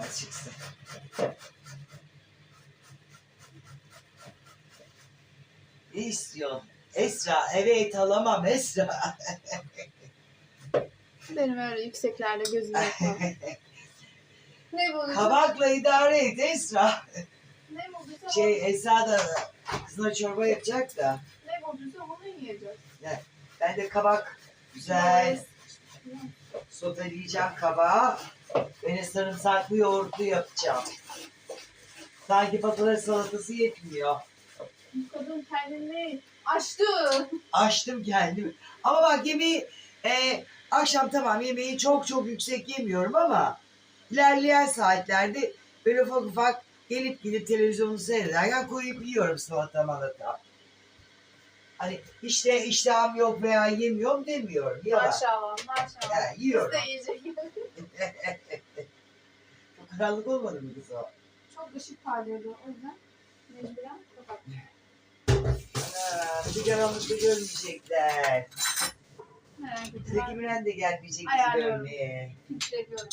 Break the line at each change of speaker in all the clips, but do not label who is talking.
Az çıksın. Ne istiyorsun? Esra, evet alamam Esra.
Benim öyle yükseklerde gözüm yok. ne bulduysa,
Kabakla idare et Esra.
ne bulduysa,
Şey Esra da kızına çorba yapacak da.
ne bulduysa onu yiyeceğiz.
Ben de kabak güzel soteleyeceğim kabağı. Ben de sarımsaklı yoğurtlu yapacağım. Sanki patates salatası yetmiyor.
Bu kadın kendini açtı.
Açtım kendimi. Ama bak yemeği e, akşam tamam yemeği çok çok yüksek yemiyorum ama ilerleyen saatlerde böyle ufak ufak gelip gidip televizyonu seyrederken koyup yiyorum salata malata. Hani işte iştahım yok veya yemiyorum demiyorum. Yalan.
Maşallah maşallah.
Yani
Biz
yiyorum.
de yiyecek.
Çok karanlık olmadı mı kız o?
Çok ışık parlıyordu o yüzden. Mecburen kapattım.
Ana, bir karanlıkta görmeyecekler.
Merak etme.
Zeki Müren de gelmeyecek bizi
Ayarlıyorum.
görmeye.
Titretiyorum.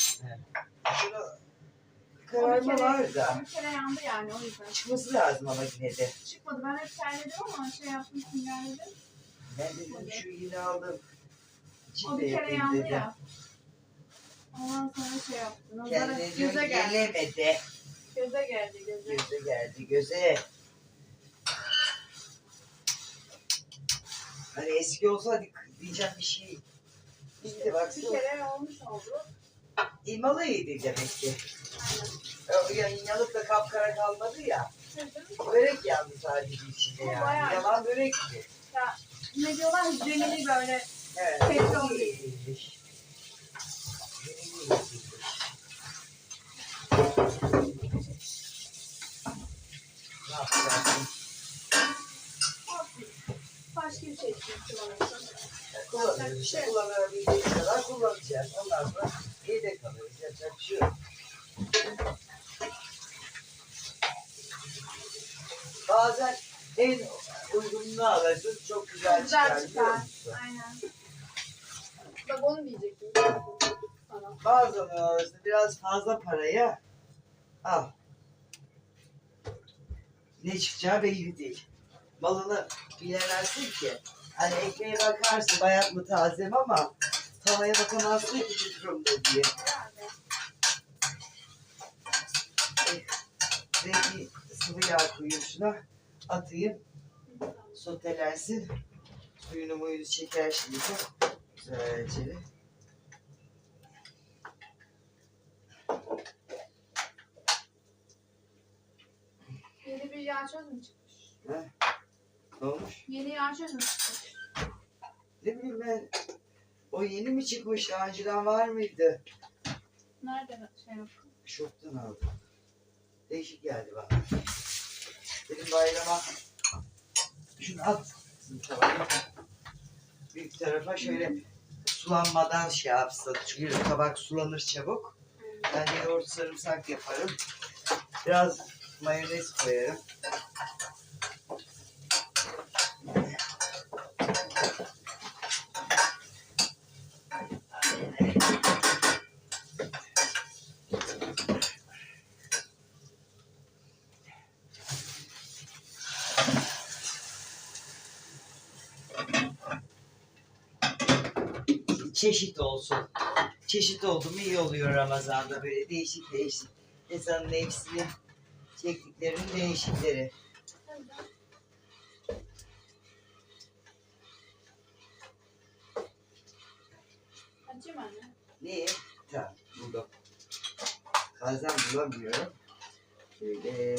Şunu kararma var da.
Bir kere yandı yani o yüzden.
Çıkması lazım ama yine de.
Çıkmadı. Ben hep terledim ama şey yaptım sinirlendim.
Ben dedim şu yine aldım.
O bir kere yandı ya. Ondan sonra şey yaptı. Nazara
Kendine diyor
göze geldi.
gelemedi.
Göze geldi göze.
Göze geldi göze. Hani eski olsa hadi diyeceğim bir şey. İşte
Bir
baksana.
kere olmuş oldu.
İmalı yedi demek ki. O Yani yanıp da kapkara kalmadı ya. Börek yandı sadece içinde yani.
bayağı-
Yalan börekti.
ya, ne diyorlar? Jöneli böyle.
Evet.
Petrol değil.
Ne yapacaksın?
Başka bir şey kullanırsın.
Kullanıyoruz işte. Kullanabildiğimiz kadar kullanacağız. Ondan sonra yedek kalırız. Yapacak bir şey yok. Bazen en uygununu alırsın. Çok güzel,
Güzel
çıkar.
çıkar.
biliyor musun?
Aynen. Bak onu diyecektim. Sana.
Bazen alırsın biraz fazla paraya al. Ne çıkacağı belli değil. Malını bilemezsin ki. Hani ekmeğe bakarsın bayat mı taze mi ama tavaya bakamazsın ki bir durumda diye.
Herhalde.
Ve bir sıvı yağ koyayım şuna. Atayım. Sotelensin. Suyunu muyunu çeker şimdi güzelce.
Yeni bir yağ çöz mü çıkmış?
Ne olmuş?
Yeni yağ çöz mü çıkmış?
Ne bileyim ben. O yeni mi çıkmış? Daha önceden var mıydı?
Nerede şey yaptın?
Şoktan aldım. Değişik geldi bana. Benim bayrama şunu at. Büyük tarafa şöyle sulanmadan şey yapsın. Çünkü kabak sulanır çabuk. Ben yoğurt sarımsak yaparım. Biraz mayonez koyarım. Çeşit olsun. Çeşit oldu mu iyi oluyor Ramazan'da böyle değişik değişik. İnsanın nefsini çektiklerinin değişikleri.
Acı mı anne?
Ne? Tamam buldum. Bazen bulamıyorum. Şöyle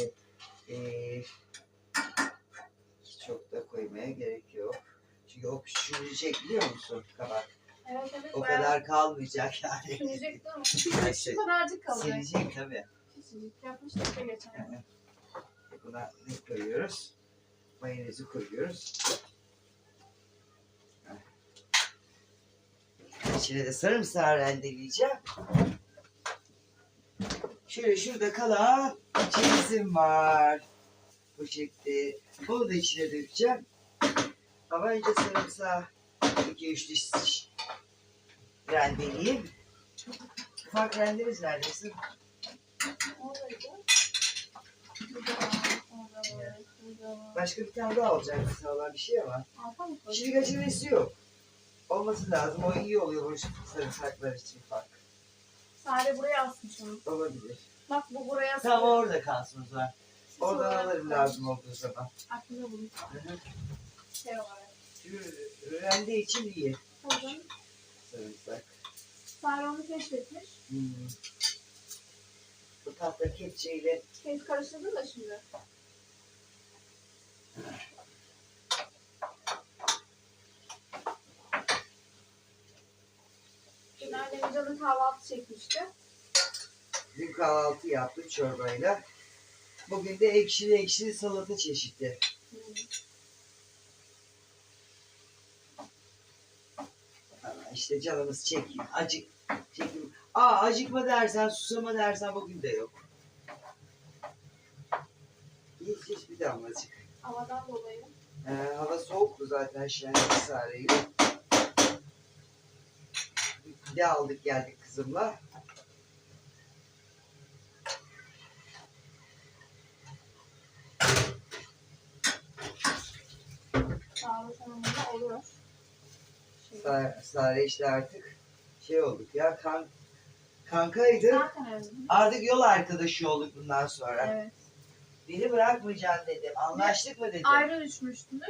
eee çok da koymaya gerek yok. Çünkü o pişirecek biliyor musun kabak?
Evet evet.
O
bayağı
kadar kalmayacak yani.
Pişirecekti ama şu
şey,
kadarcık kalacak.
Silecek tabii.
Yapmıştık da geçen.
Buna ne koyuyoruz? Mayonezi koyuyoruz. İçine de sarımsağı rendeleyeceğim. Şöyle şurada kalan cevizim var. Bu şekilde. Bunu da içine dökeceğim. Ama önce sarımsağı 2-3 diş rendeleyeyim. Ufak rendemiz neredesin? Başka bir tane daha olacak sağlam bir şey ama. Çilik acelesi yok. Olması lazım. O iyi oluyor bu sarımsaklar için fark.
Sare buraya asmış onu.
Olabilir.
Bak bu buraya
Tamam
asıyor.
orada kalsın o zaman. Oradan alırım lazım olduğu zaman.
Aklında bulunsun. Şey olarak.
Rende için iyi
Koydun.
Sarımsak.
Sare onu keşfetmiş.
Hmm. Bu tahta kepçeyle
Kes karıştırdın da şimdi. Dün annemin canı kahvaltı çekmişti.
dün kahvaltı yaptık çorbayla. Bugün de ekşili ekşili salata çeşitli.
Hmm.
İşte canımız çekin. Acık. Çekin. Aa acıkma dersen susama dersen bugün de yok. Hiç hiç bir damlacık.
Havadan dolayı.
Ee, hava soğuktu zaten şenlik sareyle. Pide aldık geldik kızımla.
Sağlık sonunda oluyor.
Sa- Sare işte artık şey olduk ya kan kankaydı.
Zaten öyle.
Artık yol arkadaşı olduk bundan sonra.
Evet.
Beni bırakmayacaksın dedim. Anlaştık mı dedim.
Ayrı düşmüştünüz.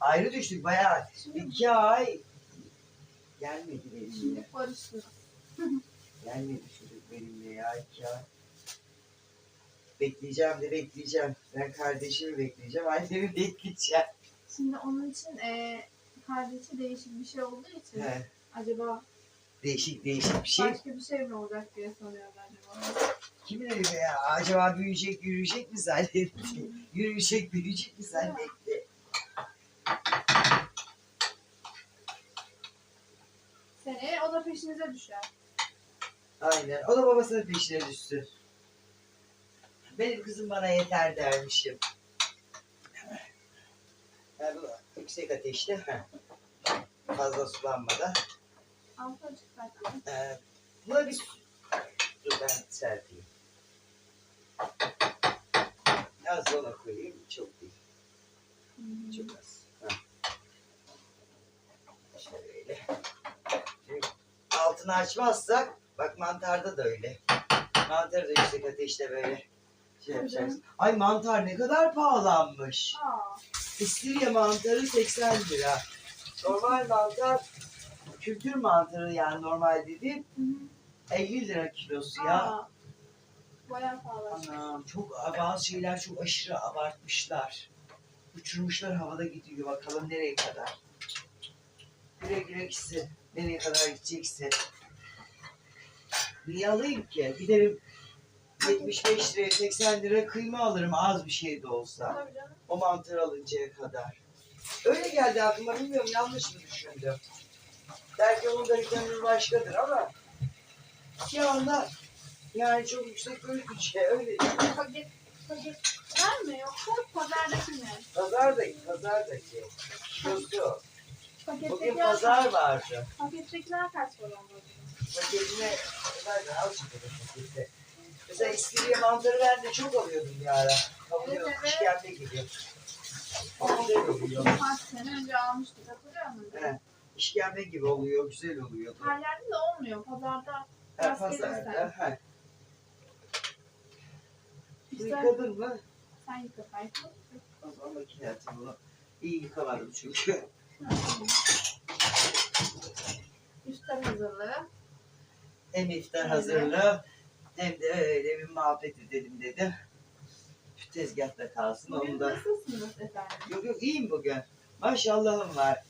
Ayrı düştük bayağı.
Şimdi,
İki ay gelmedi benimle.
barıştınız.
Gelmedi çocuk benimle ya iki ay. Bekleyeceğim de bekleyeceğim. Ben kardeşimi bekleyeceğim. Annemi bekleyeceğim.
Şimdi onun için e, kardeşi değişik bir şey olduğu için
He,
acaba
değişik değişik bir şey.
başka bir şey mi olacak diye soruyorlar acaba.
Kim bilir ya? Acaba büyüyecek, yürüyecek mi zannetti? yürüyecek, büyüyecek mi zannetti?
Seneye o da peşinize düşer.
Aynen. O da babasının peşine düştü. Benim kızım bana yeter dermişim. Ha, bu yüksek ateşte. Fazla sulanmadan.
Altı açık zaten.
Ee, buna bir Dur ben serpeyim. Az ona koyayım. Çok değil. Çok az. Şöyle. Şimdi altını açmazsak bak mantarda da öyle. Mantarı da yüksek ateşte böyle şey yapacaksın. Ay mantar ne kadar pahalanmış.
Aa,
İstirye mantarı 80 lira. Normal mantar kültür mantarı yani normal dediğim
hı hı.
50 lira kilosu ya.
Aa, Bayağı pahalı.
Anam çok bazı şeyler çok aşırı abartmışlar. Uçurmuşlar havada gidiyor bakalım nereye kadar. Güle güle gitsin. Nereye kadar gidecekse. Niye alayım ki? Giderim 75 liraya 80 lira kıyma alırım az bir şey de olsa. O mantar alıncaya kadar. Öyle geldi aklıma bilmiyorum yanlış mı düşündüm. Belki onun da vitamini başkadır ama bir anda yani çok yüksek böyle bir şey öyle.
Paket, paket var mı yoksa pazardaki mi?
Pazardaki, pazardaki. Kilosu. Bugün pazar vardı.
pakettekiler kaç para oldu?
Paketine, nereden al çıkıyor pakette. Mesela iskiriye mantarı ben de çok alıyordum bir ara. Kavuruyor,
Evet,
kış gibi. Çok güzel oluyor.
Kaç sene önce almıştık hatırlıyor musun?
He, işkembe gibi oluyor, güzel oluyor.
Her yerde de olmuyor. Pazarda rastgele
pazarda.
İşte
yıkadın mı?
sen yıka sayfa.
O zaman makine atayım bunu. İyi yıkamadım çünkü.
İftar hazırlığı.
Hem iftar hazırlığı hem de öyle bir muhabbet edelim dedim. Şu tezgahta kalsın
Bugün
onu da.
nasılsınız efendim?
Yok yok iyiyim bugün. Maşallahım var.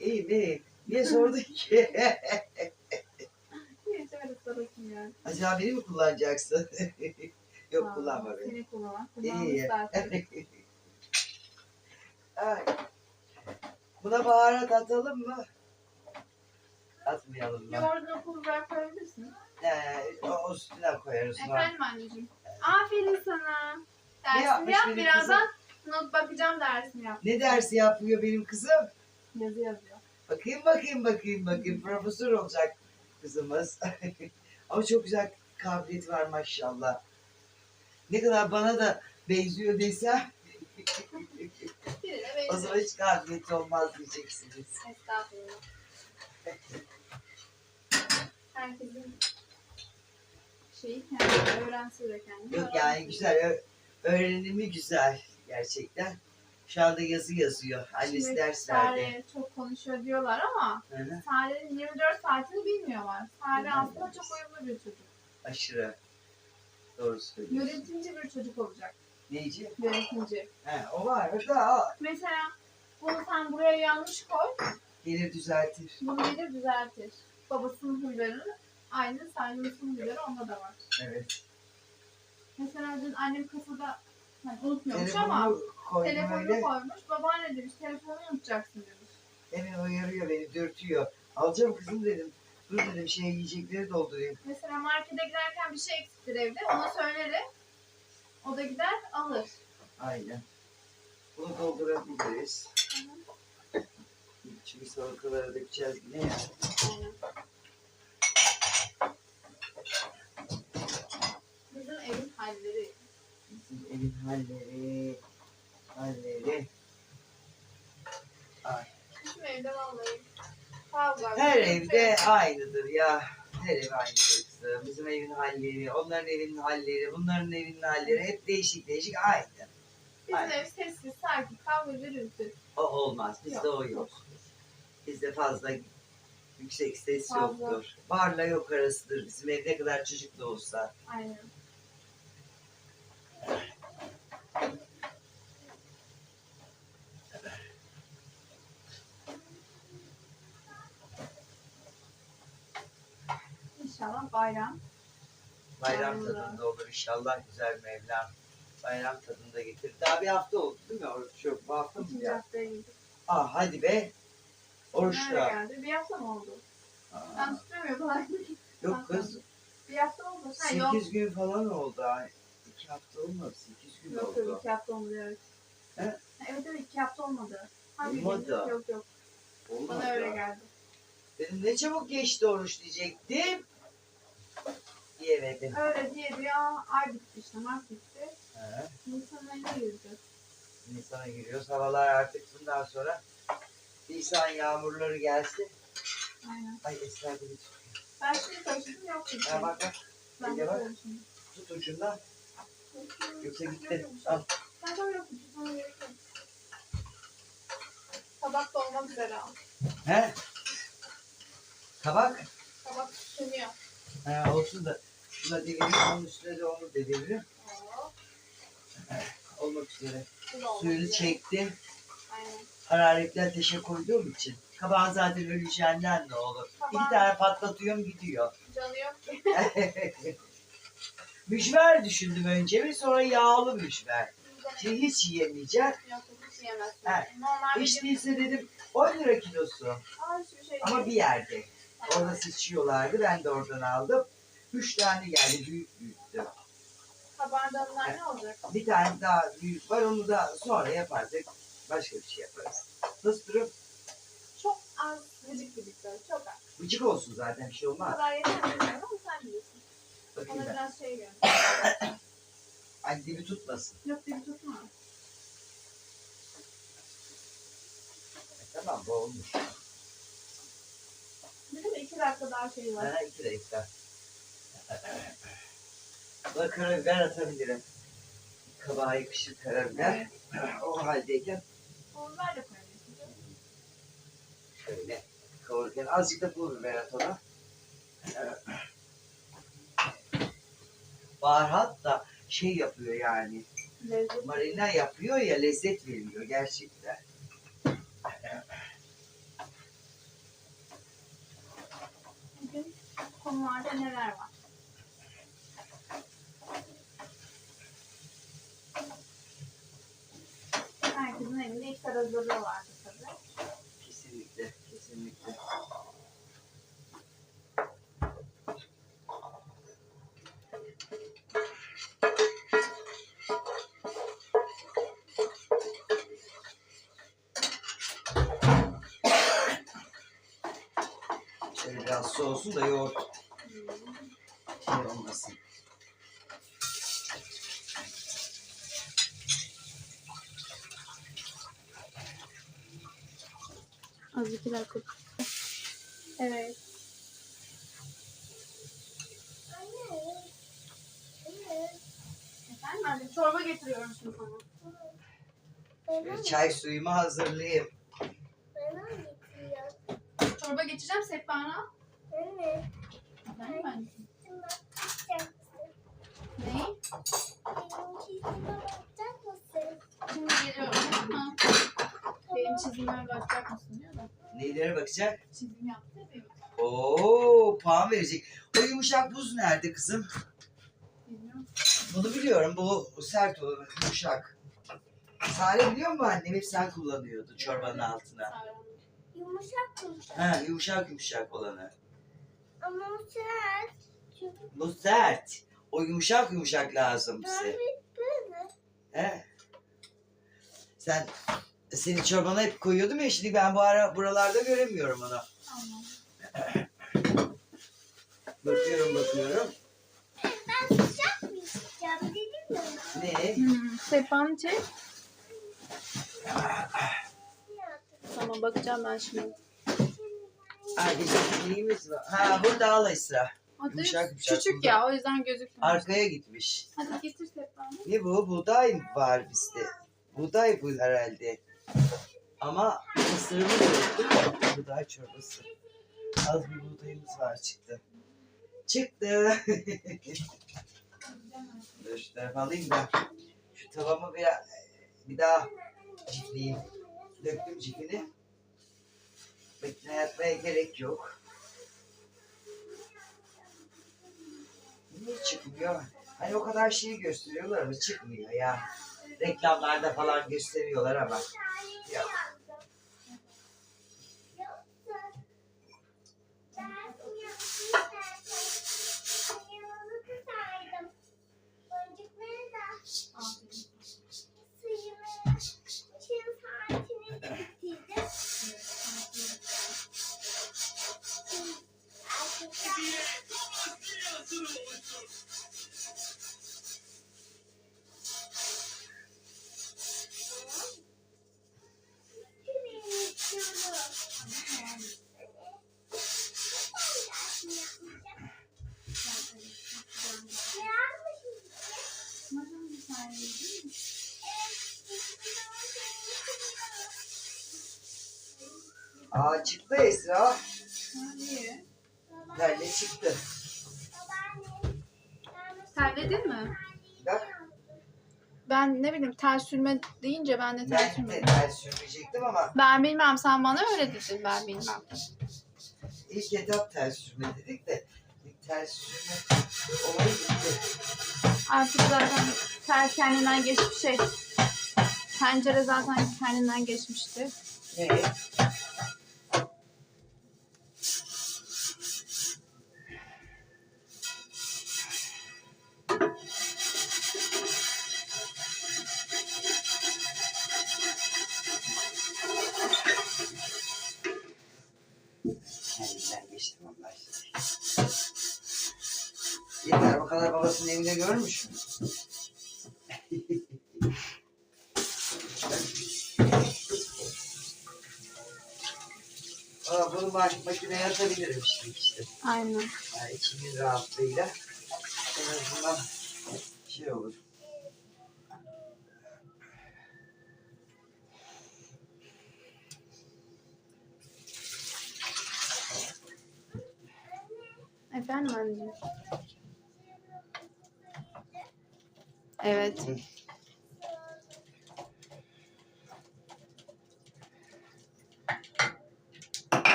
İyiyim iyiyim. Niye sordun ki?
Hiç öyle sorasın yani.
Acaba beni mi kullanacaksın? yok
Aa,
kullanma beni.
Seni kullan.
İyi. Ay. Buna baharat atalım mı? Atmayalım mı?
Yoğurdunu pul biber koyabilirsin.
Ee, o üstüne koyarız.
Efendim anneciğim. Aferin sana. Dersini
yapmış
yap.
benim
Birazdan not bakacağım dersini yap.
Ne dersi yapıyor benim kızım?
Yazı yazıyor.
Bakayım bakayım bakayım bakayım. Profesör olacak kızımız. Ama çok güzel kabiliyeti var maşallah. Ne kadar bana da benziyor desem o zaman hiç kabiliyeti olmaz diyeceksiniz.
Estağfurullah. Herkesin şeyi kendi öğrense de kendi.
Yok yani güzel. ö- öğrenimi güzel gerçekten. Şu anda yazı yazıyor. Annesi
Şimdi
ders verdi.
Sare çok konuşuyor diyorlar ama
Hı hı.
Sare'nin 24 saatini bilmiyorlar. Sare
Hı.
aslında çok uyumlu bir çocuk.
Aşırı. Doğru söylüyorsun.
Yönetimci bir çocuk olacak.
Neyci?
Yönetimci.
He, o var. Da, o
Mesela bunu sen buraya yanlış koy.
gelir düzeltir.
Bunu gelir düzeltir. Babasının huylarını aynı Sare'nin huyları onda da var.
Evet.
Mesela dün annem kasada hani unutmuyormuş ama
koydum
telefonunu
öyle.
koymuş. Babaanne demiş telefonu unutacaksın demiş.
Hemen uyarıyor beni, dürtüyor. Alacağım kızım dedim. Dur dedim şey yiyecekleri doldurayım.
Mesela markete giderken bir şey eksiktir evde. Ona söylerim. O da gider alır.
Aynen. Bunu doldurabiliriz. Çünkü salatalara dökeceğiz yine ya.
Aynen. Bizim evin halleri.
Bizim evin halleri. Halleri.
Bizim evde vallahi kavga.
Her evde aynıdır ya. Her ev aynıdır kızım. Bizim evin halleri, onların evinin halleri, bunların evinin halleri hep değişik değişik aynı.
Bizim
Aynen.
ev sessiz, sakin, kavga gürültü.
O olmaz. Bizde o yok. Bizde fazla yüksek ses
Fazla.
yoktur. Varla yok arasıdır. Bizim ev ne kadar çocuk da olsa.
Aynen. İnşallah bayram.
Bayram
Aynen.
tadında olur inşallah güzel Mevlam. Bayram tadında getir. Daha bir hafta oldu değil mi? Oruç yok. Bu hafta mı
İkinci
ya?
haftaya.
Ah hadi be.
Nerede
da.
geldi? Bir hafta mı oldu?
Aa,
Ben tutmuyorum falan.
Yok kız.
Bir hafta oldu. Ha, yok.
8 gün falan oldu. Ay, İki hafta olmadı. 8 gün
Yok yok
oldu.
iki hafta olmadı evet.
He?
Ha, Evet evet iki hafta olmadı. Hangi
Olmadı.
gün? Yok yok.
Olmadı.
Bana öyle geldi.
Dedim ne çabuk geçti oruç diyecektim. Diyemedim.
Öyle diye diye aa, ay bitti işte Mart bitti.
He.
Nisan ayına.
Nisan'a giriyoruz. Havalar artık bundan sonra Nisan yağmurları gelsin.
Aynen.
Ay Esra tut.
Ben şimdi karıştırdım yok bir şey.
Bak bak
Ben
de bak. tut ucundan. Yoksa
Yok,
gitti.
şey.
Al.
Ben de yok. Tutmam gerek yok. Tabak da olmak üzere al.
He? Tabak.
Tabak sönüyor.
Ha, olsun da şuna deviririm. Onun üstüne de onu deviririm.
Oo,
Olmak üzere.
da
Suyunu
üzere.
çekti.
Aynen.
Hararetli ateşe koyduğum için. Kabağın zaten öleceğinden ne olur.
Kabağın-
İki tane patlatıyorum gidiyor.
Canı yok ki.
mücver düşündüm önce bir sonra yağlı mücver. Şimdi hiç yiyemeyeceğim.
Yok hiç yiyemezsin.
Evet.
Normal bir
Hiç değilse dedim 10 lira kilosu.
Aa, hiçbir şey
Ama
değil.
bir yerde. Orada seçiyorlardı. Ben de oradan aldım. Üç tane geldi. Büyük büyüktü.
Kabardanlar ne olacak?
Bir tane daha büyük var. Onu da sonra yaparsak başka bir şey yaparız. Nasıl durum?
Çok az gıcık gıcık böyle. Çok az.
Bıcık olsun zaten bir şey
Bu
olmaz.
kadar yeter mi bilmiyorum ama sen bilirsin.
Bakayım
Ona
ben.
biraz şey gör.
Ay dibi tutmasın.
Yok dibi tutma.
Tamam bu olmuş.
Dedim iki dakika daha şey var.
Ha, iki dakika. Buna karabiber atabilirim. Kabağa yakışır karabiber. o haldeyken
ver de koyabilirsin.
şöyle kavururken azıcık da pul biber at ona. Baharat da şey yapıyor yani.
Lezzet.
Marina yapıyor ya lezzet veriyor gerçekten.
Konularda neler var? Herkesin evinde iftar hazırlığı vardı tabii.
Kesinlikle, kesinlikle. Şöyle biraz soğusun da yoğurt olmasın.
Az iki dakika. Evet.
Efendim anne çorba getiriyorum şimdi sana.
Çay suyumu hazırlayayım.
Çorba getireceğim sehpana. Çizimime bakacak mısın diyor da.
Nelere bakacak?
Çizim yaptı ya.
Oo, puan verecek. O yumuşak buz nerede kızım?
Bilmiyorum.
Bunu biliyorum. Bu sert olan yumuşak. Sare biliyor musun annem? Hep sen kullanıyordun çorbanın altına.
Yumuşak yumuşak.
Ha, yumuşak yumuşak olanı.
Ama o sert. Çünkü
Bu sert. O yumuşak yumuşak lazım
ben
bize.
böyle.
He? Sen senin çorbana hep koyuyordum ya şimdi ben bu ara buralarda göremiyorum onu.
Tamam.
Bakıyorum bakıyorum.
Ben sıcak mı içeceğim dedim mi?
Ne?
Hmm. Sehpanı çek. Tamam bakacağım ben şimdi.
Arkadaşlar neyimiz var? Ha burada al Esra.
Hadi.
Yumuşak yumuşak
Küçük
burada.
ya o yüzden gözükmüyor.
Arkaya gitmiş.
Hadi getir Sehpa'nı.
Ne bu? Buğday var bizde? Buğday bu herhalde. Ama mısırımı da mi? Buğday çorbası. Az bir buğdayımız var çıktı. Çıktı. Dur şu tarafa alayım da. Şu tavamı bir, bir daha çiftleyeyim. Döktüm çifini. Bekle yapmaya gerek yok. Niye çıkmıyor? Hani o kadar şeyi gösteriyorlar ama çıkmıyor ya. Reklamlarda falan gösteriyorlar ama. Ya. Aa çıktı Esra.
Ha, iyi.
Telle çıktı.
Terledin mi?
Bak
Ben ne bileyim tel sürme deyince ben de tel
ben de
sürmedim.
tel sürmeyecektim ama
Ben bilmem sen bana öyle dedin ben bilmem.
ilk etap tel sürme dedik de tel sürme olayı gitti.
Artık zaten tel kendinden geçmiş şey. Pencere zaten kendinden geçmişti.
Ne? Allah aşkına. Yeter bu kadar babasının evinde görmüş mü? Aa, bunu ma- makineye atabilirim şimdi işte.
Aynen.
Yani içimin rahatlığıyla en azından şey olur.
Efendim anneciğim. Evet.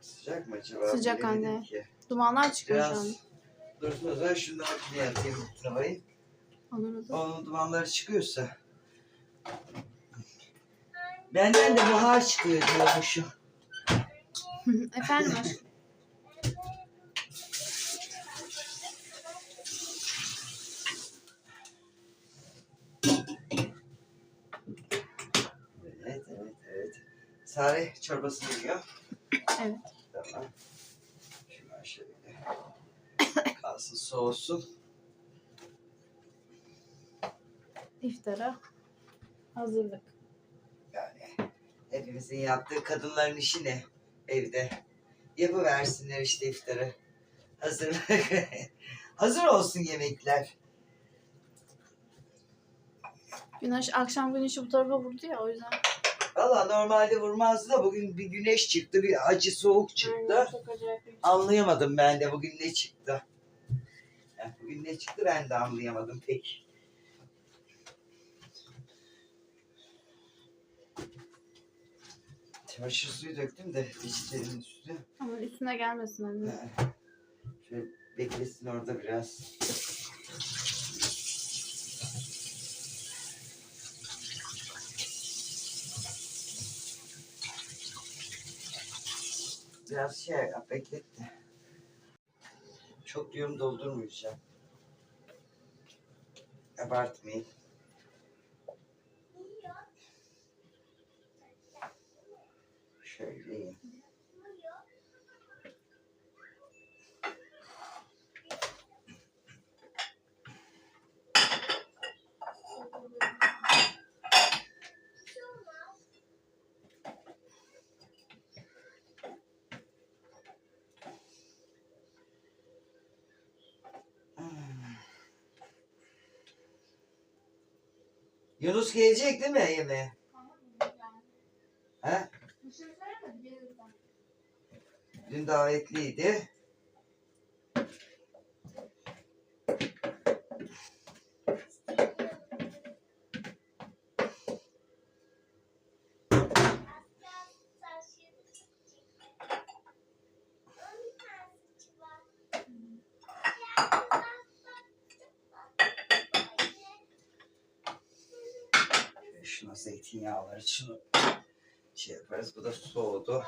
Sıcak mı acaba?
Sıcak anne. Dumanlar çıkıyor şu an.
Biraz dursun o zaman şunu da makineye
olur.
Onun dumanları çıkıyorsa. Benden de buhar çıkıyor diyormuşum.
Efendim aşkım.
Evet evet evet. Sare çorbasını yiyor.
Evet.
Tamam. Şuradan şöyle. Kalsın. Soğusun.
İftara hazırlık.
Yani hepimizin yaptığı kadınların işi ne evde? Yapıversinler işte iftarı. Hazır. Hazır olsun yemekler.
Güneş akşam güneşi bu tarafa vurdu ya o yüzden.
Valla normalde vurmazdı da bugün bir güneş çıktı, bir acı soğuk çıktı.
Aynen, çok acayip bir-
Anlayamadım ben de bugün ne çıktı. Yani bugün ne çıktı ben de anlayamadım pek. Çamaşır suyu döktüm de dişlerin üstüne.
Ama üstüne gelmesin anne.
Ha, Şöyle beklesin orada biraz. Biraz şey yap, beklet de. Çok diyorum doldurmayacağım. Abartmayın. Şöyle iyi. Hmm. Yunus gelecek değil mi yemeğe? He? Dün davetliydi. Şuna zeytinyağları şunu şey yaparız. Bu da soğudu.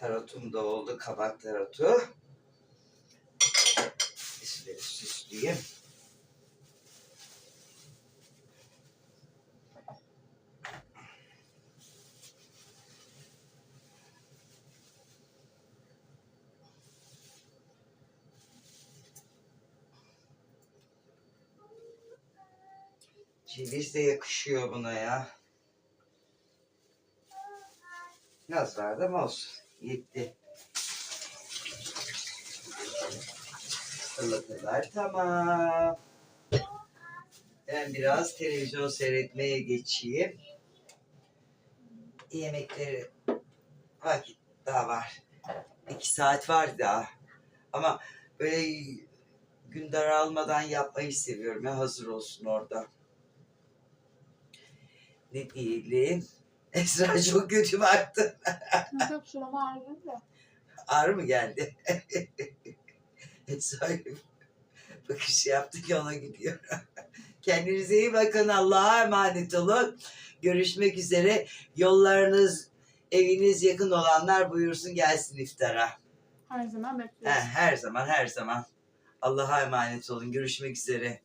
Tarotum da oldu. Kabak tarotu. Ceviz de yakışıyor buna ya. Biraz ama olsun. Yetti. Salatalar tamam. Ben biraz televizyon seyretmeye geçeyim. Yemekleri vakit daha var. İki saat var daha. Ama böyle gün daralmadan yapmayı seviyorum. Ya hazır olsun orada. Ne diyelim? Esra çok kötü baktı.
Yok şurama ağrıyor da.
Ağrı mı geldi? Esra bakış yaptı ki ona gidiyor. Kendinize iyi bakın. Allah'a emanet olun. Görüşmek üzere. Yollarınız, eviniz yakın olanlar buyursun gelsin iftara.
Her zaman
He,
bekliyoruz.
her zaman, her zaman. Allah'a emanet olun. Görüşmek üzere.